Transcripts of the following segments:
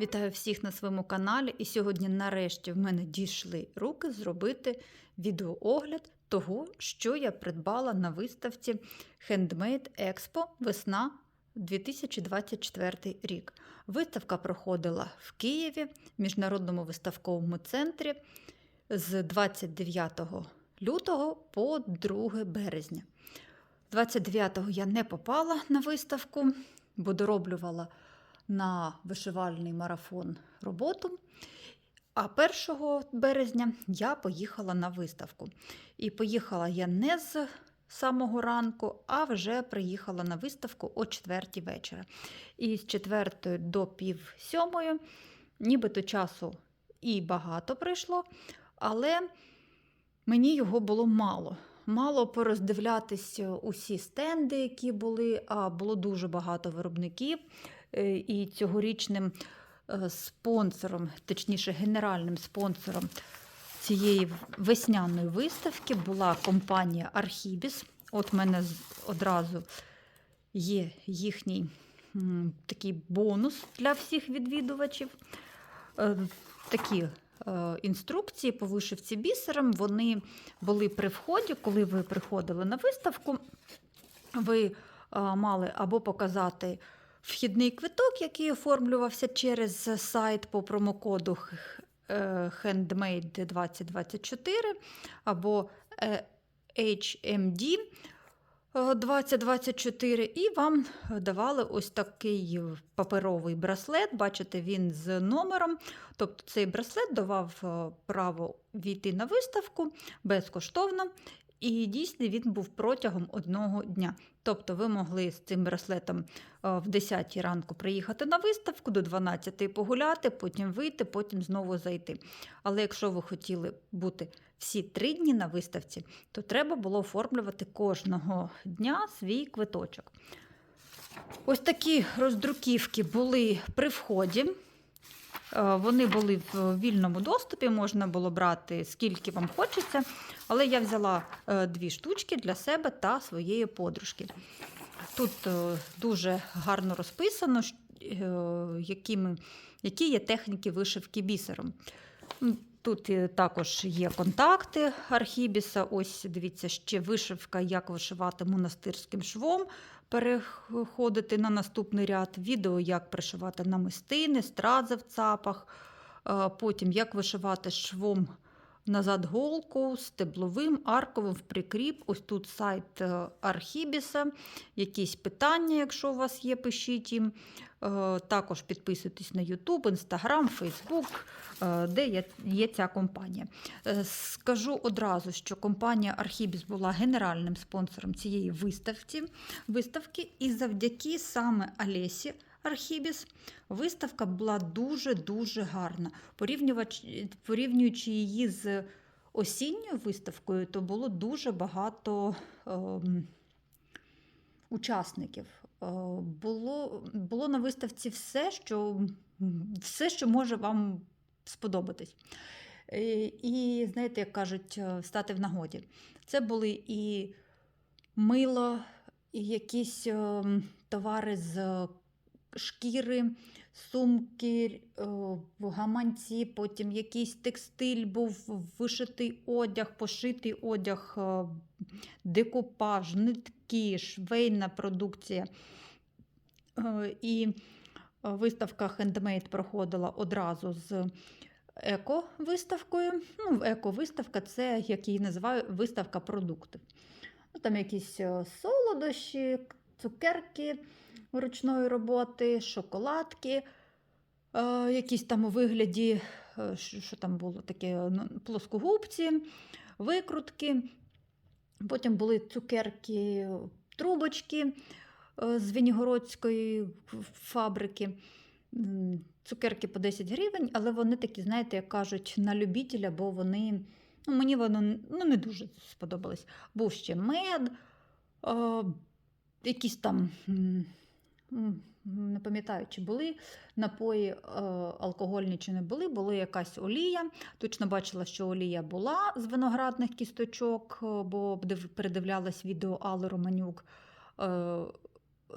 Вітаю всіх на своєму каналі. І сьогодні, нарешті, в мене дійшли руки зробити відеоогляд того, що я придбала на виставці Handmade Expo Весна 2024 рік. Виставка проходила в Києві, в міжнародному виставковому центрі з 29 лютого по 2 березня. 29-го я не попала на виставку, бо дороблювала на вишивальний марафон роботу. А 1 березня я поїхала на виставку. І поїхала я не з самого ранку, а вже приїхала на виставку о 4 вечора. І з 4 до пів сьомої, нібито часу і багато прийшло, але мені його було мало. Мало пороздивлятися усі стенди, які були, а було дуже багато виробників. Е, І цьогорічним е, спонсором, точніше, генеральним спонсором цієї весняної виставки була компанія Архібіс. От в мене одразу є їхній такий бонус для всіх відвідувачів. Е, Такі інструкції по вишивці бісером. Вони були при вході, коли ви приходили на виставку. Ви мали або показати вхідний квиток, який оформлювався через сайт по промокоду е, Handmade 2024 або е, HMD е, 2024, і вам давали ось такий паперовий браслет. Бачите, він з номером. Тобто цей браслет давав е, право війти на виставку безкоштовно. І дійсно він був протягом одного дня. Тобто ви могли з цим браслетом е, в 10 ранку приїхати на виставку, до 12 погуляти, потім вийти, потім знову зайти. Але якщо ви хотіли бути всі три дні на виставці, то треба було оформлювати кожного дня свій квиточок. Ось такі роздруківки були при вході. Е, Вони були в вільному доступі, можна було брати скільки вам хочеться, але я взяла е, дві штучки для себе та своєї подружки. Тут е, дуже гарно розписано, які є техніки вишивки бісером. Тут е, також є контакти архібіса. Ось дивіться, ще вишивка, як вишивати монастирським швом, переходити на наступний ряд, відео, як пришивати намистини, страдзи в цапах, е, потім як вишивати швом назад голку, стебловим, арковим в прикріп. Ось тут сайт е, Архібіса. Якісь питання, якщо у вас є, пишіть їм. Е, Також підписуйтесь на YouTube, Instagram, Facebook, е, де є, ця компанія. Е, Скажу одразу, що компанія Архібіс була генеральним спонсором цієї виставки, виставки і завдяки саме Алесі Архібіс виставка була дуже-дуже гарна. Порівнюючи її з осінньою виставкою, то було дуже багато ем, учасників. Е, Було, було на виставці все, що, все, що може вам сподобатись. Е, І знаєте, як кажуть, е, стати в нагоді. Це були і мило, і якісь ем, товари з шкіри, сумки, е, гаманці, потім якийсь текстиль був, вишитий одяг, пошитий одяг, е, декупаж, нитки, швейна продукція. Е, І виставка Handmade проходила одразу з еко-виставкою. Ну, еко-виставка це, як її називаю, виставка продуктів. Ну, там якісь солодощі, цукерки ручної роботи, шоколадки, е, якісь там у вигляді, е, що, там було таке, ну, плоскогубці, викрутки. Потім були цукерки, трубочки е, з Венігородської фабрики. Цукерки по 10 гривень, але вони такі, знаєте, як кажуть, на любителя, бо вони. Ну, мені воно ну, не дуже сподобалось. Був ще мед, е, якісь там, не пам'ятаю, чи були напої е, алкогольні, чи не були, була якась олія. Точно бачила, що олія була з виноградних кісточок, е, бо передивлялась відео Алли Романюк. Е,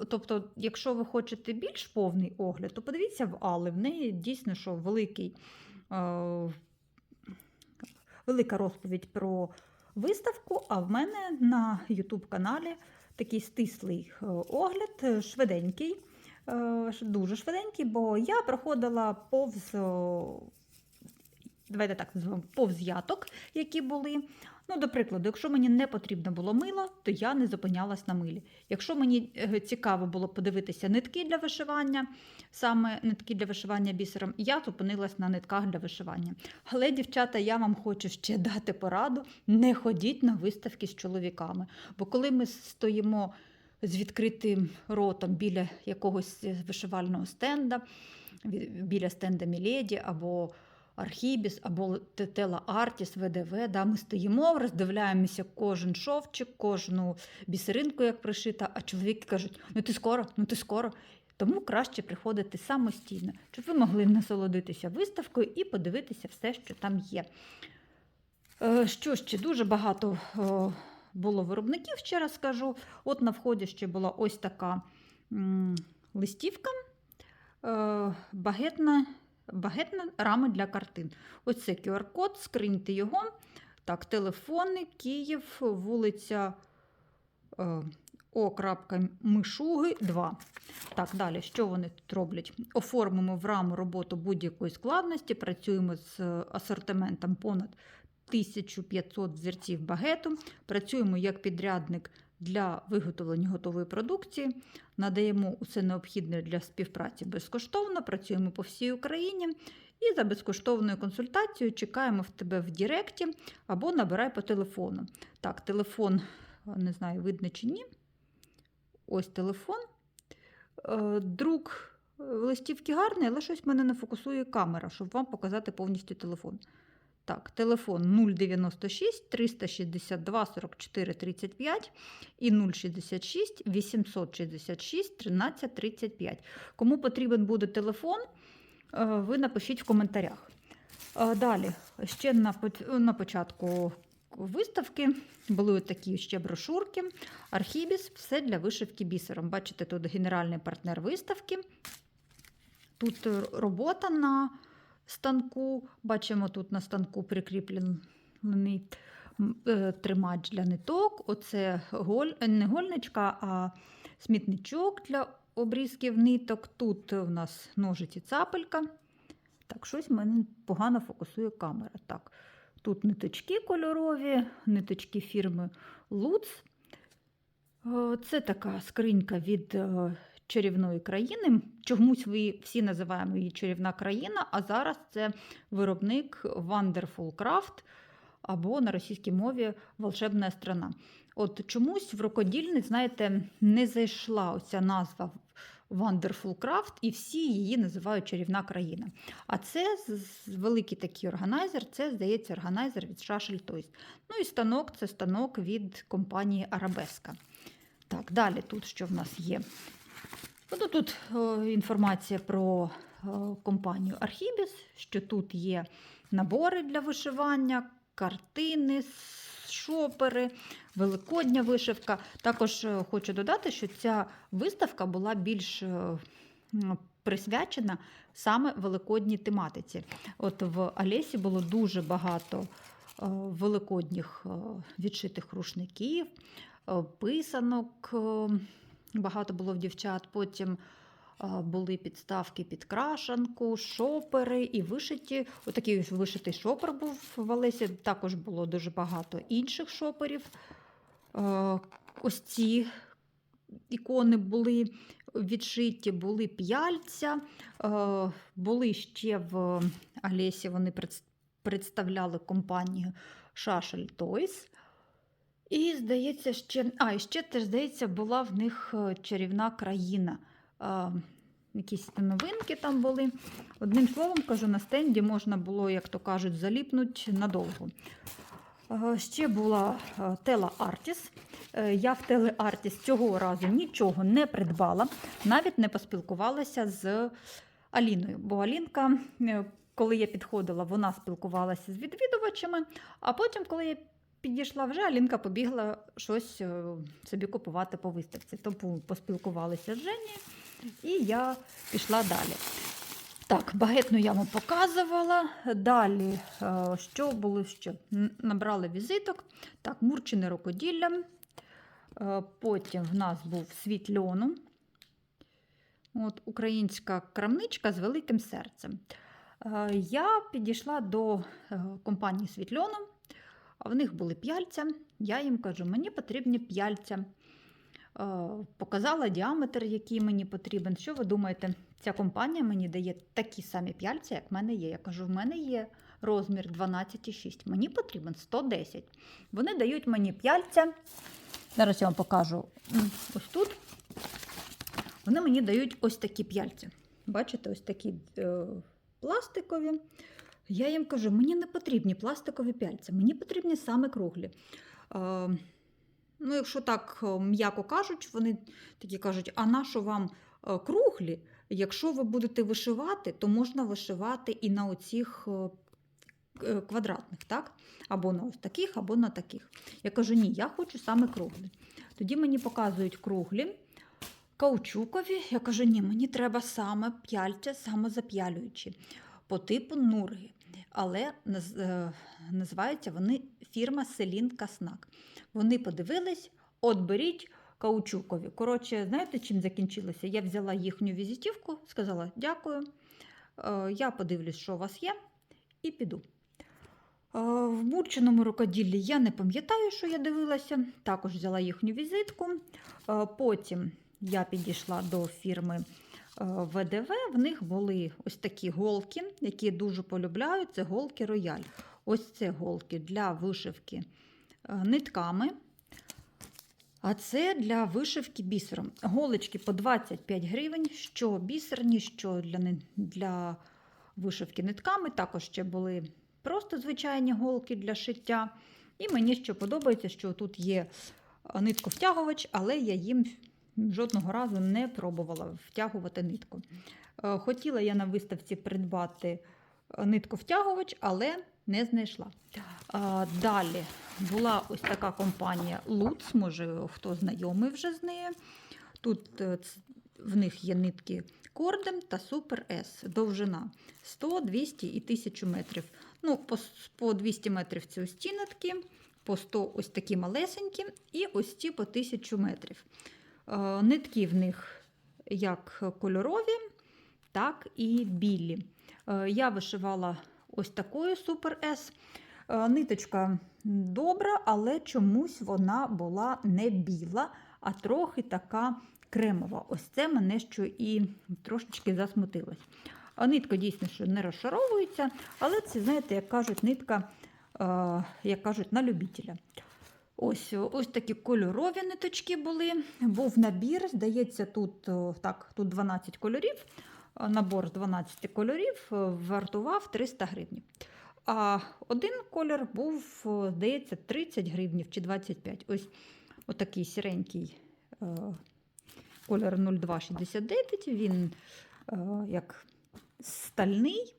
тобто, якщо ви хочете більш повний огляд, то подивіться в Алли. В неї дійсно що великий, велика розповідь про виставку, а в мене на YouTube каналі такий стислий е, огляд, е, швиденький, е, дуже швиденький, бо я проходила повз. Давайте так називаємо повз яток, які були. Ну, до прикладу, якщо мені не потрібно було мило, то я не зупинялась на милі. Якщо мені е, цікаво було подивитися нитки для вишивання, саме нитки для вишивання бісером, я зупинилась на нитках для вишивання. Але, дівчата, я вам хочу ще дати пораду: не ходіть на виставки з чоловіками. Бо коли ми стоїмо з відкритим ротом біля якогось вишивального стенда, біля стенда Міледі або Архібіс або Тетела Артіс, ВДВ. Да, ми стоїмо, роздивляємося кожен шовчик, кожну бісеринку, як пришита, а чоловіки кажуть: ну ти скоро, ну ти скоро. Тому краще приходити самостійно, щоб ви могли насолодитися виставкою і подивитися все, що там є. Е, Що ще дуже багато е, було виробників, ще раз скажу. От на вході ще була ось така листівка, е, багетна, багетна рама для картин. Ось це QR-код, скриньте його. Так, телефони, Київ, вулиця е, О. Мишуги 2. Так, далі, що вони тут роблять? Оформимо в раму роботу будь-якої складності, працюємо з асортиментом понад 1500 взірців багету, працюємо як підрядник для виготовлення готової продукції, надаємо усе необхідне для співпраці безкоштовно, працюємо по всій Україні і за безкоштовною консультацією чекаємо в тебе в Діректі або набирай по телефону. Так, телефон, е, не знаю, видно чи ні. Ось телефон. Е, Друк е, листівки гарний, але щось в мене не фокусує камера, щоб вам показати повністю телефон. Так, телефон 096 362 44 35 і 066 866 13 35. Кому потрібен буде телефон, е, ви напишіть в коментарях. Е, Далі, ще на, початку виставки були такі ще брошурки. Архібіс все для вишивки бісером. Бачите, тут генеральний партнер виставки. Тут робота на станку. Бачимо, тут на станку прикріплений е, тримач для ниток. Оце голь, е, не гольничка, а смітничок для обрізків ниток. Тут у нас ножиці цапелька. Так, щось в мене погано фокусує камера. Так, тут ниточки кольорові, ниточки фірми Луц. Е, Це така скринька від чарівної країни. Чомусь ви всі називаємо її чарівна країна, а зараз це виробник Wonderful Craft або на російській мові волшебна страна. От чомусь в рукодільні, знаєте, не зайшла оця назва Wonderful Craft, і всі її називають чарівна країна. А це великий такий органайзер, це, здається, органайзер від Shashel Toys. Ну і станок це станок від компанії Арабеска. Так, далі тут що в нас є? Ну, тут е, інформація про е, компанію Архібіс, що тут є набори для вишивання, картини, шопери, великодня вишивка. Також е, хочу додати, що ця виставка була більш присвячена саме великодній тематиці. От в Олесі було дуже багато великодніх відшитих рушників, писанок. Багато було в дівчат. Потім були підставки під крашанку, шопери і вишиті. Отакий ось вишитий шопер був в Олесі. Також було дуже багато інших шоперів. Ось ці ікони були відшиті, були п'яльця, були ще в Олесі, вони представляли компанію Шашель Toys. І, здається, ще, а, і ще теж, здається, була в них е, чарівна країна. А, якісь новинки там були. Одним словом, кажу, на стенді можна було, як то кажуть, заліпнути надовго. Е, Ще була е, Тела Артіс. Я в Теле Артіс цього разу нічого не придбала, навіть не поспілкувалася з Аліною. Бо Алінка, коли я підходила, вона спілкувалася з відвідувачами, а потім, коли я підійшла вже, Алінка побігла щось е, собі купувати по виставці. Тому поспілкувалися з Женєю, і я пішла далі. Так, багетну я вам показувала. Далі, е, що було ще? Набрали візиток. Так, мурчине рукоділля. Е, Потім в нас був світ льону. От, українська крамничка з великим серцем. Я підійшла до компанії Світльону, а в них були п'яльця. Я їм кажу, мені потрібні п'яльця. Е, Показала діаметр, який мені потрібен. Що ви думаєте? Ця компанія мені дає такі самі п'яльця, як в мене є. Я кажу, в мене є розмір 12,6. Мені потрібен 110. Вони дають мені п'яльця. Зараз я вам покажу ось тут. Вони мені дають ось такі п'яльця. Бачите, ось такі е, пластикові. Я їм кажу, мені не потрібні пластикові п'яльця, мені потрібні саме круглі. Е, ну, якщо так е, м'яко кажуть, вони такі кажуть, а на що вам е, круглі? Якщо ви будете вишивати, то можна вишивати і на оцих е, квадратних, так? Або на ось таких, або на таких. Я кажу, ні, я хочу саме круглі. Тоді мені показують круглі, каучукові. Я кажу, ні, мені треба саме п'яльця, самозап'ялюючі, по типу нурги. Але е, називаються вони фірма Селін Каснак. Вони подивились, от беріть каучукові. Коротше, знаєте, чим закінчилося? Я взяла їхню візитівку, сказала дякую. е, Я подивлюсь, що у вас є, і піду. Е, В мурченому рукоділлі я не пам'ятаю, що я дивилася. Також взяла їхню візитку. Потім я підійшла до фірми ВДВ. В них були ось такі голки, які дуже полюбляю. Це голки рояль. Ось це голки для вишивки е, нитками. А це для вишивки бісером. Голочки по 25 гривень, що бісерні, що для, для вишивки нитками. Також ще були просто звичайні голки для шиття. І мені ще подобається, що тут є е, нитковтягувач, але я їм жодного разу не пробувала втягувати нитку. Е, Хотіла я на виставці придбати е, нитковтягувач, але не знайшла. Далі була ось така компанія Lutz, може хто знайомий вже з нею. Тут е, в них є нитки Кордем та Супер С, довжина 100, 200 і 1000 метрів. Ну, по, 200 метрів це ось ті нитки, по 100 ось такі малесенькі, і ось ті по 1000 метрів. Е, Нитки в них як кольорові, так і білі. Е, Я вишивала ось такою Супер С. Е, Ниточка добра, але чомусь вона була не біла, а трохи така кремова. Ось це мене що і трошечки засмутилось. Нитка дійсно що не розшаровується, але це, знаєте, як кажуть, нитка, як кажуть, на любителя. Ось, ось такі кольорові ниточки були. Був набір, здається, тут, так, тут 12 кольорів. Е, Набор з 12 кольорів е, вартував 300 гривень. А один колір був, здається, 30 гривнів чи 25. Ось отакий сіренький е, колір 0269. Він е, як стальний.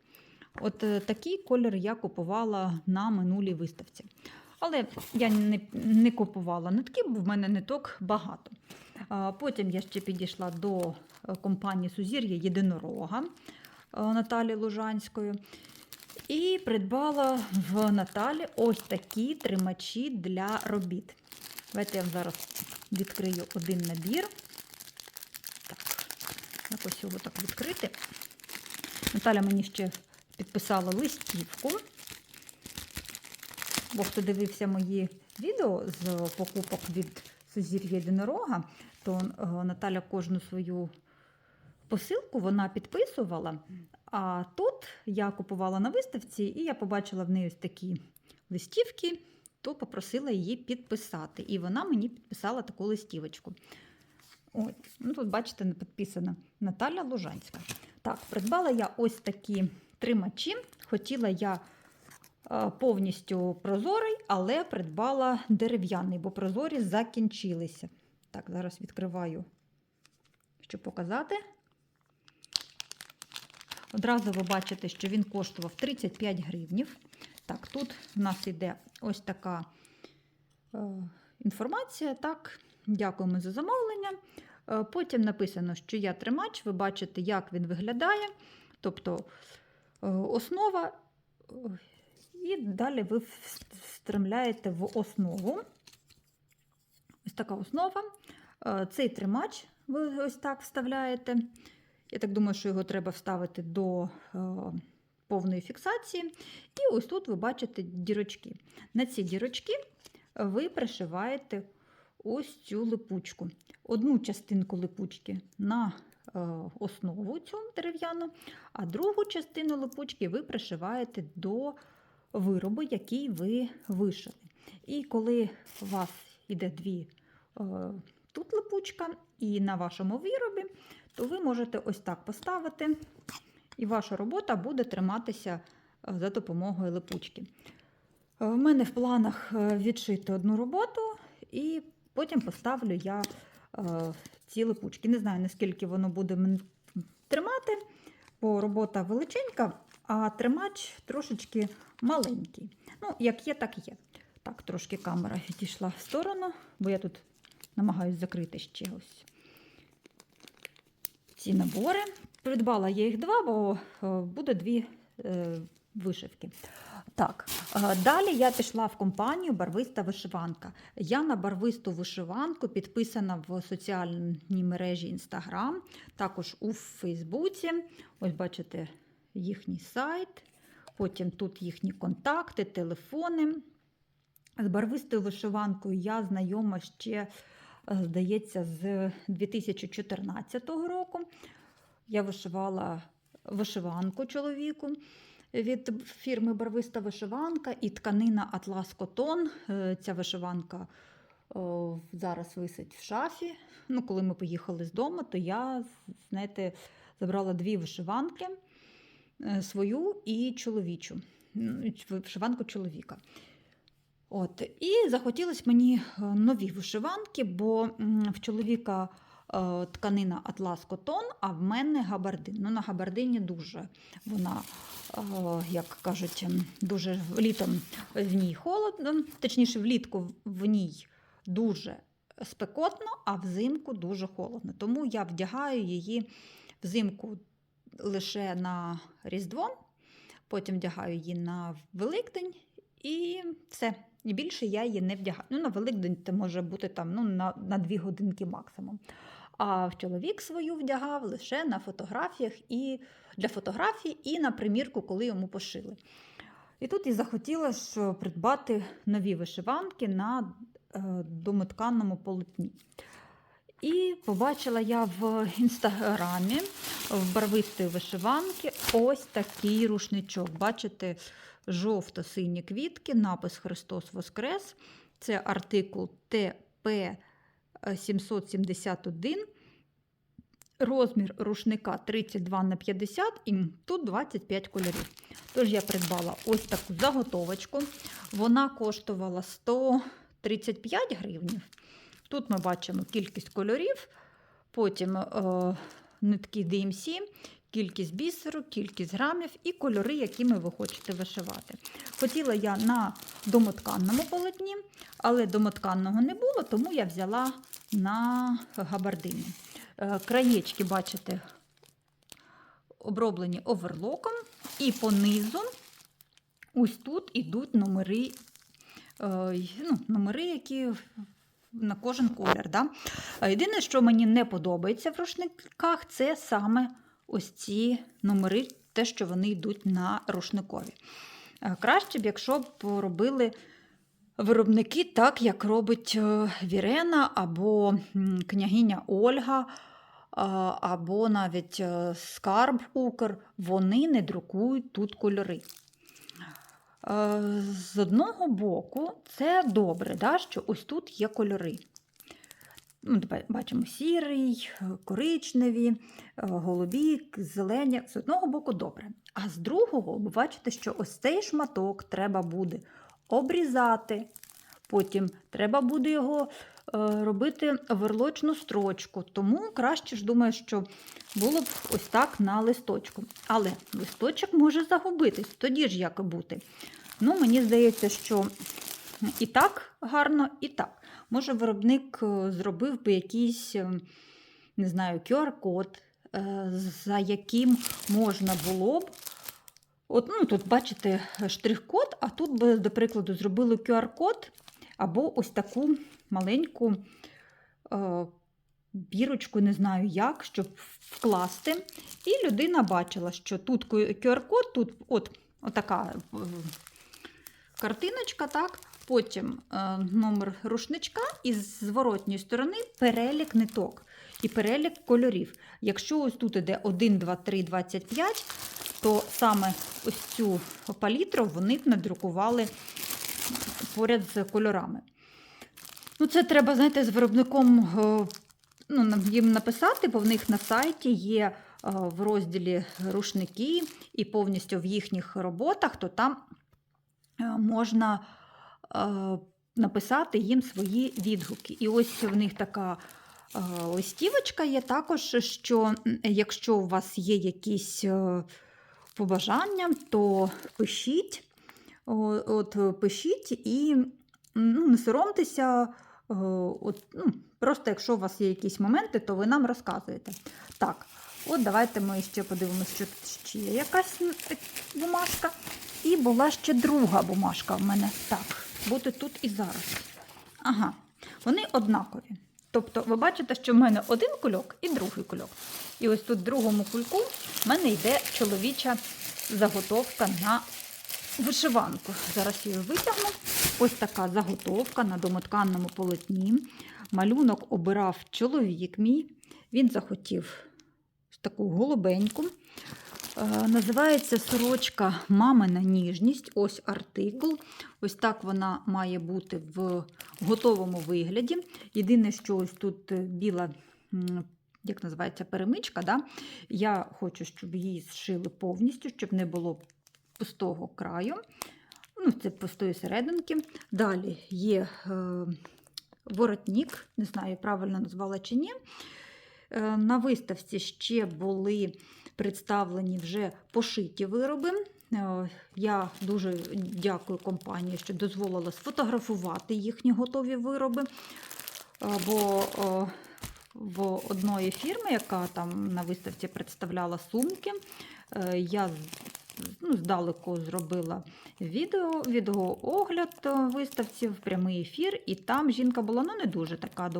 От е, такий колір я купувала на минулій виставці. Але я не, не купувала нитки, бо в мене ниток багато. Потім я ще підійшла до компанії Сузір'я Єдинорога е, Наталі Лужанської. І придбала в Наталі ось такі тримачі для робіт. Давайте я вам зараз відкрию один набір. Так, якось його так відкрити. Наталя мені ще підписала листівку. Бо хто дивився мої відео з покупок від Сузір'я Єдинорога, то е, Наталя кожну свою посилку вона підписувала. А тут я купувала на виставці, і я побачила в неї ось такі листівки, то попросила її підписати. І вона мені підписала таку листівочку. Ось, ну тут, бачите, не підписана Наталя Лужанська. Так, придбала я ось такі тримачі. Хотіла я повністю прозорий, але придбала дерев'яний, бо прозорі закінчилися. Так, зараз відкриваю, щоб показати. Одразу ви бачите, що він коштував 35 гривнів. Так, тут в нас йде ось така е, інформація. Так, дякуємо за замовлення. Е, Потім написано, що я тримач, ви бачите, як він виглядає. Тобто е, основа, е, і далі ви встромляєте в основу. Ось така основа. Е, Цей тримач ви ось так вставляєте. Я так думаю, що його треба вставити до е, повної фіксації. І ось тут ви бачите дірочки. На ці дірочки ви пришиваєте ось цю липучку. Одну частинку липучки на е, основу цю дерев'яну, а другу частину липучки ви пришиваєте до виробу, який ви вишили. І коли у вас йде дві е, тут липучка, і на вашому виробі, то ви можете ось так поставити, і ваша робота буде триматися е, за допомогою липучки. У мене в планах е, відшити одну роботу, і потім поставлю я е, ці липучки. Не знаю, наскільки воно буде мен- тримати, бо робота величенька, а тримач трошечки маленький. Ну, як є, так є. Так, трошки камера відійшла в сторону, бо я тут намагаюся закрити ще ось ці набори. Придбала я їх два, бо е, буде дві е, вишивки. Так, е, далі я пішла в компанію Барвиста вишиванка. Я на барвисту вишиванку підписана в соціальній мережі Instagram, також у Фейсбуці. Ось бачите їхній сайт. Потім тут їхні контакти, телефони. З барвистою вишиванкою я знайома ще, е, здається, з 2014 року. Я вишивала вишиванку чоловіку від фірми Барвиста вишиванка і тканина Атлас Котон. Е, Ця вишиванка зараз висить в шафі. Ну, коли ми поїхали з дому, то я, знаєте, забрала дві вишиванки свою і чоловічу. Вишиванку чоловіка. От, і захотілося мені е, нові вишиванки, бо в чоловіка е, тканина Атлас Котон, а в мене габардин. Ну, на габардині дуже вона, е, як кажуть, дуже літом в ній холодно, точніше, влітку в ній дуже спекотно, а взимку дуже холодно. Тому я вдягаю її взимку лише на Різдво, потім вдягаю її на Великдень і все. І більше я її не вдягаю. Ну, на Великдень це може бути там ну, на, на 2 годинки максимум. А чоловік свою вдягав лише на фотографіях і для фотографій, і на примірку, коли йому пошили. І тут і захотіла ж придбати нові вишиванки на е, домотканному полотні. І побачила я в інстаграмі в барвистої вишиванки ось такий рушничок. Бачите, жовто-сині квітки, напис Христос Воскрес. Це артикул ТП 771. Розмір рушника 32 на 50 і тут 25 кольорів. Тож я придбала ось таку заготовочку. Вона коштувала 135 гривнів. Тут ми бачимо кількість кольорів, потім е, нитки DMC, кількість бісеру, кількість грамів і кольори, якими ви хочете вишивати. Хотіла я на домотканному полотні, але домотканного не було, тому я взяла на габардині. Е, краєчки, бачите, оброблені оверлоком, і по низу ось тут ідуть номери, е, ну, номери, які на кожен колір. Да? А Єдине, що мені не подобається в рушниках, це саме ось ці номери, те, що вони йдуть на рушникові. Е, Краще б, якщо б робили виробники так, як робить е, Вірена або княгиня Ольга, або навіть е, Скарб Укр, вони не друкують тут кольори. Е, З одного боку, це добре, да, що ось тут є кольори. Ну, Бачимо сірий, коричневі, е, голубі, зелені. З одного боку добре. А з другого, ви бачите, що ось цей шматок треба буде обрізати. Потім треба буде його робити верлочну строчку. Тому краще ж думаю, що було б ось так на листочку. Але листочок може загубитись, тоді ж як бути. Ну, мені здається, що і так гарно і так. Може, виробник е, зробив би якийсь, е, не знаю, QR-код, е, за яким можна було б. От, ну, тут, бачите, штрих-код, а тут би, до прикладу, зробили QR-код або ось таку маленьку е, бірочку, не знаю як, щоб вкласти. І людина бачила, що тут QR-код, тут от, отака е, картиночка, так? потім е, номер рушничка і з зворотньої сторони перелік ниток і перелік кольорів. Якщо ось тут іде 1, 2, 3, 25, то саме ось цю палітру вони б надрукували поряд з кольорами. Ну, це треба, знаєте, з виробником е, ну, їм написати, бо в них на сайті є е, в розділі рушники і повністю в їхніх роботах, то там е, можна написати їм свої відгуки. І ось в них така листівочка є також, що якщо у вас є якісь побажання, то пишіть. От е, пишіть і ну, не соромтеся. е, От, ну, просто якщо у вас є якісь моменти, то ви нам розказуєте. Так, от давайте ми ще подивимося, що тут ще є якась бумажка. І була ще друга бумажка в мене. Так, буде тут і зараз. Ага, вони однакові. Тобто, ви бачите, що в мене один кульок і другий кульок. І ось тут в другому кульку в мене йде чоловіча заготовка на вишиванку. Зараз її витягну. Ось така заготовка на домотканному полотні. Малюнок обирав чоловік мій. Він захотів таку голубеньку. Е, Називається сорочка Мамина ніжність. Ось артикул. Ось так вона має бути в готовому вигляді. Єдине, що ось тут біла, як називається, перемичка. Да? Я хочу, щоб її зшили повністю, щоб не було пустого краю. Ну, це пустої серединки. Далі є е, воротник, не знаю, правильно назвала чи ні. Е, на виставці ще були представлені вже пошиті вироби. Е, Я дуже дякую компанії, що дозволила сфотографувати їхні готові вироби. Бо в одної фірми, яка там на виставці представляла сумки, я ну, здалеку зробила відео, відеоогляд е, виставці в прямий ефір, і там жінка була ну, не дуже така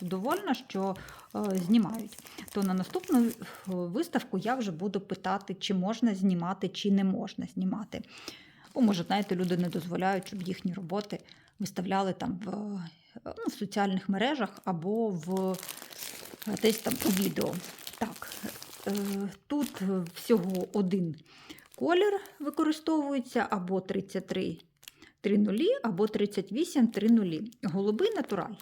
довольна, що е, знімають. То на наступну е, виставку я вже буду питати, чи можна знімати, чи не можна знімати. Бо, може, знаєте, люди не дозволяють, щоб їхні роботи виставляли там в, ну, в соціальних мережах або в десь там у відео. Так, тут всього один колір використовується або 33 3.0, або 38 3.0. Голубий натуральний.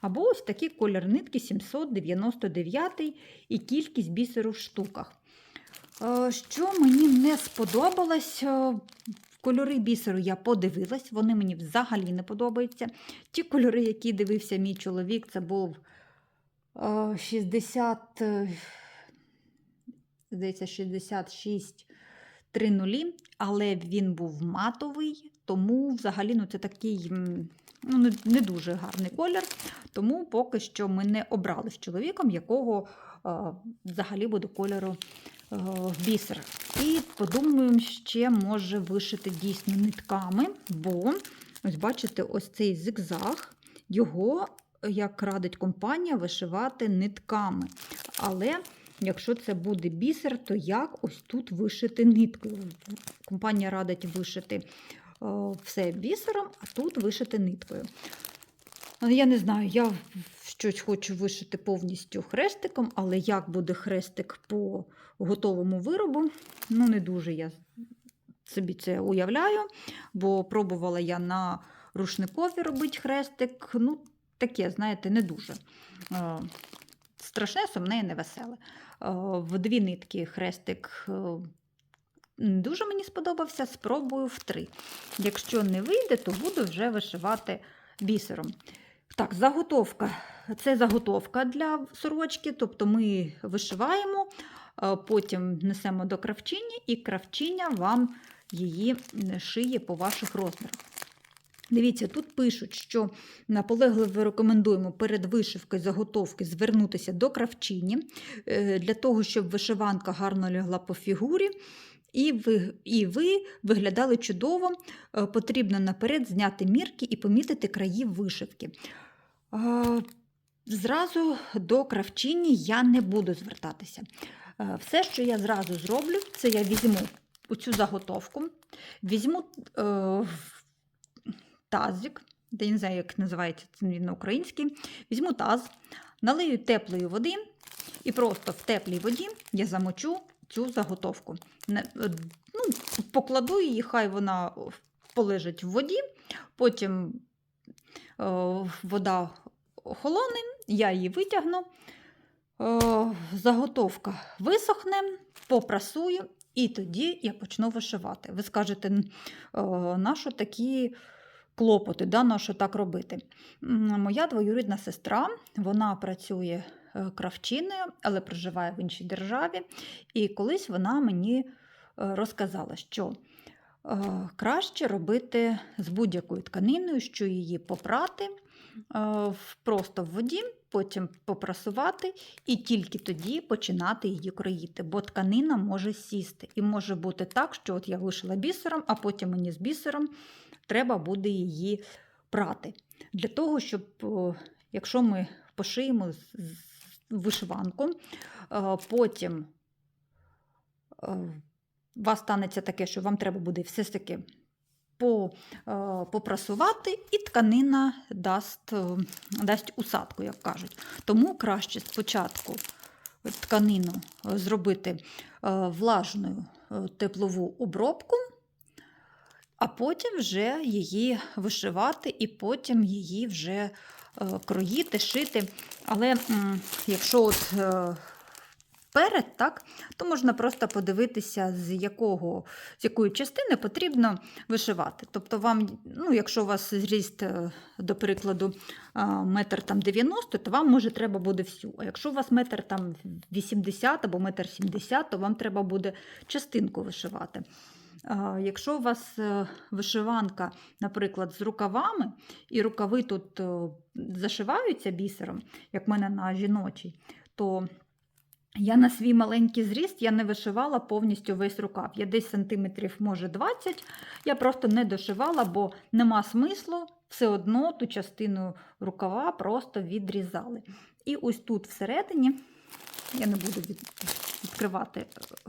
Або ось такий колір нитки 799 і кількість бісеру в штуках. Е, Що мені не сподобалось, е, кольори бісеру я подивилась, вони мені взагалі не подобаються. Ті кольори, які дивився мій чоловік, це був е, 60, е, здається, 66 3.0, але він був матовий, тому взагалі ну, це такий ну, не, дуже гарний колір. Тому поки що ми не обрали з чоловіком, якого взагалі буде кольору е, бісер. І подумаємо, ще може вишити дійсно нитками, бо ось бачите, ось цей зигзаг, його, як радить компанія, вишивати нитками. Але Якщо це буде бісер, то як ось тут вишити ниткою? Компанія радить вишити все бісером, а тут вишити ниткою. Я не знаю, я щось хочу вишити повністю хрестиком, але як буде хрестик по готовому виробу, ну не дуже я собі це уявляю, бо пробувала я на рушникові робити хрестик. Ну, таке, знаєте, не дуже. Страшне, сумне і невеселе. Е, В дві нитки хрестик е, дуже мені сподобався, спробую в три. Якщо не вийде, то буду вже вишивати бісером. Так, заготовка. Це заготовка для сорочки, тобто ми вишиваємо, е, потім несемо до кравчині, і кравчиня вам її шиє по ваших розмірах. Дивіться, тут пишуть, що наполегливо рекомендуємо перед вишивкою заготовки звернутися до кравчині е, для того, щоб вишиванка гарно лягла по фігурі. І ви, і ви виглядали чудово. Е, Потрібно наперед зняти мірки і помітити краї вишивки. Е, Зразу до кравчині я не буду звертатися. Все, що я зразу зроблю, це я візьму оцю заготовку, візьму тазик, я не знаю, як називається це він на український, візьму таз, налию теплої води і просто в теплій воді я замочу цю заготовку. Е, Ну, покладу її, хай вона полежить в воді, потім е, вода охолоне, я її витягну, е, заготовка висохне, попрасую, і тоді я почну вишивати. Ви скажете, нащо такі клопоти, да, нащо так робити? Моя двоюрідна сестра, вона працює е, кравчиною, але проживає в іншій державі. І колись вона мені е, розказала, що е, краще робити з будь-якою тканиною, що її попрати просто в воді, потім попрасувати і тільки тоді починати її кроїти, бо тканина може сісти. І може бути так, що от я вишила бісером, а потім мені з бісером треба буде її прати. Для того, щоб, якщо ми пошиємо вишиванку, е, потім е, у вас станеться таке, що вам треба буде все ж таки е, попрасувати, і тканина дасть, е, дасть усадку, як кажуть. Тому краще спочатку тканину е, зробити е, влажною е, теплову обробку, а потім вже її вишивати, і потім її вже е, кроїти, шити. Але якщо от е, перед, так, то можна просто подивитися, з якого, з якої частини потрібно вишивати. Тобто, вам, ну, якщо у вас зріст, е, до прикладу, а, метр там 90, то вам може треба буде всю. А якщо у вас метр там 80 або метр 70, то вам треба буде частинку вишивати. Якщо у вас е, вишиванка, наприклад, з рукавами, і рукави тут е, зашиваються бісером, як в мене на жіночій, то я на свій маленький зріст я не вишивала повністю весь рукав. Я десь сантиметрів, може, 20. Я просто не дошивала, бо нема смислу все одно ту частину рукава просто відрізали. І ось тут всередині, я не буду відкривати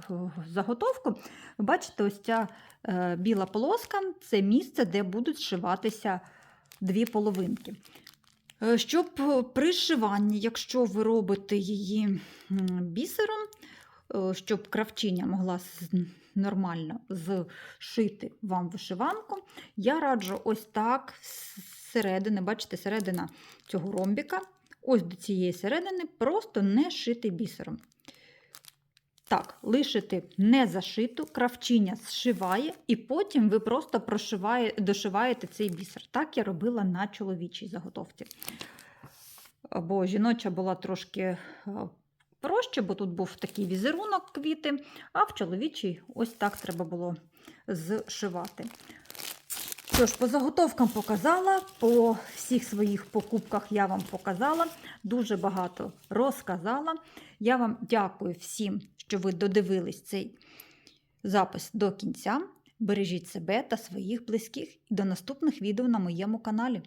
е, заготовку, бачите, ось ця е, біла полоска це місце, де будуть зшиватися дві половинки. Е, Щоб е, при зшиванні, якщо ви робите її бісером, е, щоб кравчиня могла нормально зшити вам вишиванку, я раджу ось так середини, бачите, середина цього ромбіка, ось до цієї середини, просто не шити бісером. Так, лишити не зашиту, кравчиня зшиває, і потім ви просто прошиває, дошиваєте цей бісер. Так я робила на чоловічій заготовці. Бо жіноча була трошки е, проще, бо тут був такий візерунок квіти, а в чоловічій ось так треба було зшивати. Що ж, по заготовкам показала, по всіх своїх покупках я вам показала, дуже багато розказала. Я вам дякую всім, що ви додивились цей запис до кінця. Бережіть себе та своїх близьких і до наступних відео на моєму каналі.